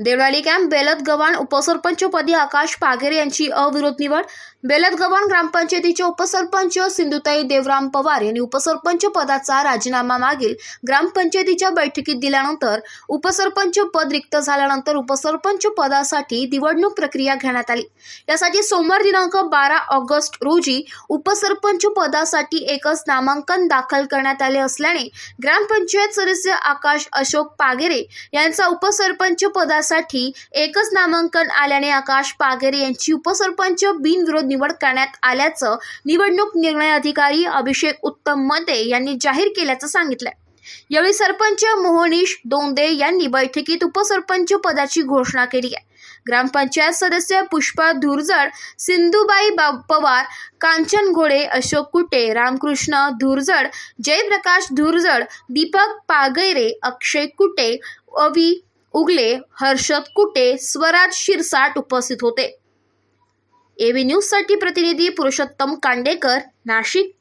Deolali camp बेलत गव्हाण उपसरपंचपदी आकाश पाघेरे यांची अविरोध निवड. बेलत गव्हाण ग्रामपंचायतीचे उपसरपंच सिंधुताई देवराम पवार यांनी उपसरपंच पदाचा राजीनामा मागील ग्रामपंचायतीच्या बैठकीत दिल्यानंतर उपसरपंच पद रिक्त झाल्यानंतर उपसरपंच पदासाठी निवडणूक प्रक्रिया घेण्यात आली. यासाठी सोमवार दिनांक बारा ऑगस्ट रोजी उपसरपंच पदासाठी एकच नामांकन दाखल करण्यात आले असल्याने ग्रामपंचायत सदस्य आकाश अशोक पागेरे यांचा उपसरपंच पदासाठी एकच नामांकन आल्याने आकाश पागेरे यांची उपसरपंच बिनविरोध निवड करण्यात आल्याचं निवडणूक निर्णय अधिकारी अभिषेक उत्तम मते यांनी जाहीर केल्याचं सांगितलंय. यावेळी सरपंच मोहनीश दोंदे यांनी बैठकीत उपसरपंच पदाची घोषणा केली आहे. ग्रामपंचायत सदस्य पुष्पा धुरजड सिंधुबाई बा पवार कांचन घोडे अशोक कुटे रामकृष्ण धुरजड जयप्रकाश धुरजड दीपक पागैरे अक्षय कुटे अवी उगले हर्षद कुटे स्वराज शिरसाट उपस्थित होते. एबी न्यूजसाठी प्रतिनिधी पुरुषोत्तम कांडेकर नाशिक.